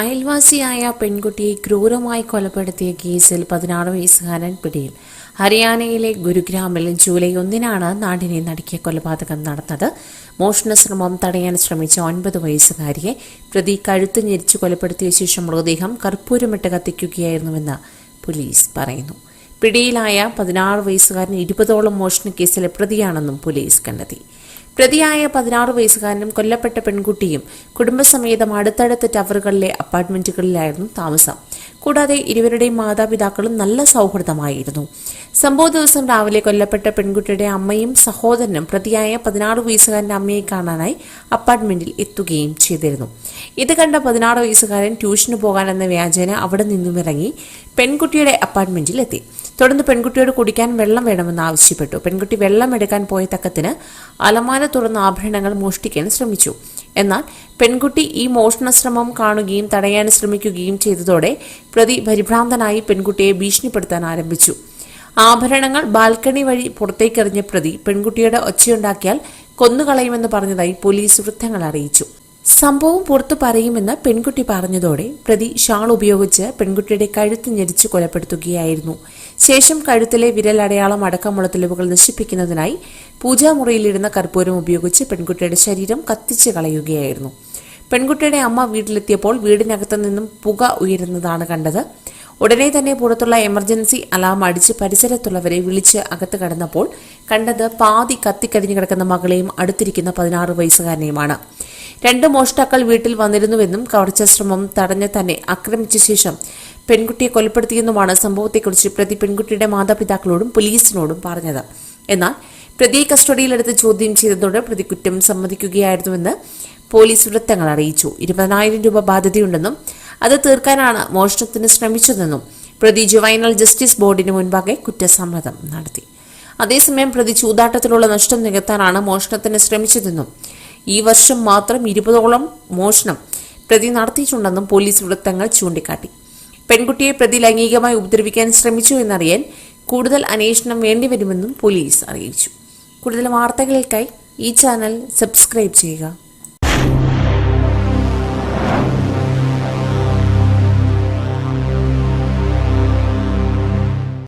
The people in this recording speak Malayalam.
അയൽവാസിയായ പെൺകുട്ടിയെ ക്രൂരമായി കൊലപ്പെടുത്തിയ കേസിൽ പതിനാറ് വയസ്സുകാരൻ പിടിയിൽ. ഹരിയാനയിലെ ഗുരുഗ്രാമിൽ ജൂലൈ ഒന്നിനാണ് നാടിനെ നടുക്കിയ കൊലപാതകം നടന്നത്. മോഷണശ്രമം തടയാൻ ശ്രമിച്ച ഒൻപത് വയസ്സുകാരിയെ പ്രതി കഴുത്ത് ഞെരിച്ചു കൊലപ്പെടുത്തിയ ശേഷം മൃതദേഹം കർപ്പൂരമിട്ട് കത്തിക്കുകയായിരുന്നുവെന്ന് പോലീസ് പറയുന്നു. പിടിയിലായ പതിനാറ് വയസ്സുകാരൻ ഇരുപതോളം മോഷണ കേസിലെ പ്രതിയാണെന്നും പോലീസ് കണ്ടെത്തി. പ്രതിയായ പതിനാറ് വയസ്സുകാരനും കൊല്ലപ്പെട്ട പെൺകുട്ടിയും കുടുംബസമേതം അടുത്തടുത്ത ടവറുകളിലെ അപ്പാർട്ട്മെന്റുകളിലായിരുന്നു താമസം. കൂടാതെ ഇരുവരുടെയും മാതാപിതാക്കളും നല്ല സൗഹൃദമായിരുന്നു. സംഭവ ദിവസം രാവിലെ കൊല്ലപ്പെട്ട പെൺകുട്ടിയുടെ അമ്മയും സഹോദരനും പ്രതിയായ പതിനാറ് വയസ്സുകാരന്റെ അമ്മയെ കാണാനായി അപ്പാർട്ട്മെന്റിൽ എത്തുകയും ചെയ്തിരുന്നു. ഇത് കണ്ട പതിനാറ് വയസ്സുകാരൻ ട്യൂഷന് പോകാനെന്ന വ്യാജേന അവിടെ നിന്നും ഇറങ്ങി പെൺകുട്ടിയുടെ അപ്പാർട്ട്മെന്റിൽ എത്തി തുടർന്ന് പെൺകുട്ടിയോട് കുടിക്കാൻ വെള്ളം വേണമെന്ന് ആവശ്യപ്പെട്ടു. പെൺകുട്ടി വെള്ളം എടുക്കാൻ പോയ തക്കത്തിന് അലമാര തുറന്ന ആഭരണങ്ങൾ മോഷ്ടിക്കാൻ ശ്രമിച്ചു. എന്നാൽ പെൺകുട്ടി ഈ മോഷണ ശ്രമം കാണുകയും തടയാൻ ശ്രമിക്കുകയും ചെയ്തതോടെ പ്രതി പരിഭ്രാന്തനായി പെൺകുട്ടിയെ ഭീഷണിപ്പെടുത്താൻ ആരംഭിച്ചു. ആഭരണങ്ങൾ ബാൽക്കണി വഴി പുറത്തേക്കെറിഞ്ഞ പ്രതി പെൺകുട്ടിയുടെ ഒച്ചയുണ്ടാക്കിയാൽ കൊന്നുകളയുമെന്ന് പറഞ്ഞതായി പോലീസ് വൃത്തങ്ങൾ അറിയിച്ചു. സംഭവം പുറത്തു പറയുമെന്ന് പെൺകുട്ടി പറഞ്ഞതോടെ പ്രതി ഷാൾ ഉപയോഗിച്ച് പെൺകുട്ടിയുടെ കഴുത്ത് ഞെരിച്ച് കൊലപ്പെടുത്തുകയായിരുന്നു. ശേഷം കഴുത്തിലെ വിരലടയാളം അടക്കമുള്ള തെളിവുകൾ നശിപ്പിക്കുന്നതിനായി പൂജാമുറിയിലിരുന്ന കർപ്പൂരം ഉപയോഗിച്ച് പെൺകുട്ടിയുടെ ശരീരം കത്തിച്ച് കളയുകയായിരുന്നു. പെൺകുട്ടിയുടെ അമ്മ വീട്ടിലെത്തിയപ്പോൾ വീടിനകത്തു നിന്നും പുക ഉയരുന്നതാണ് കണ്ടത്. ഉടനെ തന്നെ പുറത്തുള്ള എമർജൻസി അലാം അടിച്ച് പരിസരത്തുള്ളവരെ വിളിച്ച് അകത്ത് കടന്നപ്പോൾ കണ്ടത് പാതി കത്തിക്കരിഞ്ഞു കിടക്കുന്ന മകളെയും അടുത്തിരിക്കുന്ന പതിനാറ് വയസ്സുകാരനെയുമാണ്. രണ്ട് മോഷ്ടാക്കൾ വീട്ടിൽ വന്നിരുന്നുവെന്നും കവർച്ച ശ്രമം തടഞ്ഞ് തന്നെ ആക്രമിച്ച ശേഷം പെൺകുട്ടിയെ കൊലപ്പെടുത്തിയെന്നുമാണ് സംഭവത്തെക്കുറിച്ച് പ്രതി പെൺകുട്ടിയുടെ മാതാപിതാക്കളോടും പോലീസിനോടും പറഞ്ഞത്. എന്നാൽ പ്രതിയെ കസ്റ്റഡിയിലെടുത്ത് ചോദ്യം ചെയ്തതോടെ പ്രതി കുറ്റം സമ്മതിക്കുകയായിരുന്നുവെന്ന് പോലീസ് വൃത്തങ്ങൾ അറിയിച്ചു. ഇരുപതിനായിരം രൂപ ബാധ്യതയുണ്ടെന്നും അത് തീർക്കാനാണ് മോഷണത്തിന് ശ്രമിച്ചതെന്നും പ്രതി ജുവൈനൽ ജസ്റ്റിസ് ബോർഡിന് മുൻപാകെ കുറ്റസമ്മതം നടത്തി. അതേസമയം പ്രതി ചൂതാട്ടത്തിലുള്ള നഷ്ടം നികത്താനാണ് മോഷണത്തിന് ശ്രമിച്ചതെന്നും ഈ വർഷം മാത്രം ഇരുപതോളം മോഷണം പ്രതി നടത്തിയിട്ടുണ്ടെന്നും പോലീസ് വൃത്തങ്ങൾ ചൂണ്ടിക്കാട്ടി. പെൺകുട്ടിയെ പ്രതി ലൈംഗികമായി ഉപദ്രവിക്കാൻ ശ്രമിച്ചു എന്നറിയാൻ കൂടുതൽ അന്വേഷണം വേണ്ടിവരുമെന്നും പോലീസ് അറിയിച്ചു. കൂടുതൽ വാർത്തകൾക്കായി ഈ ചാനൽ സബ്സ്ക്രൈബ് ചെയ്യുക.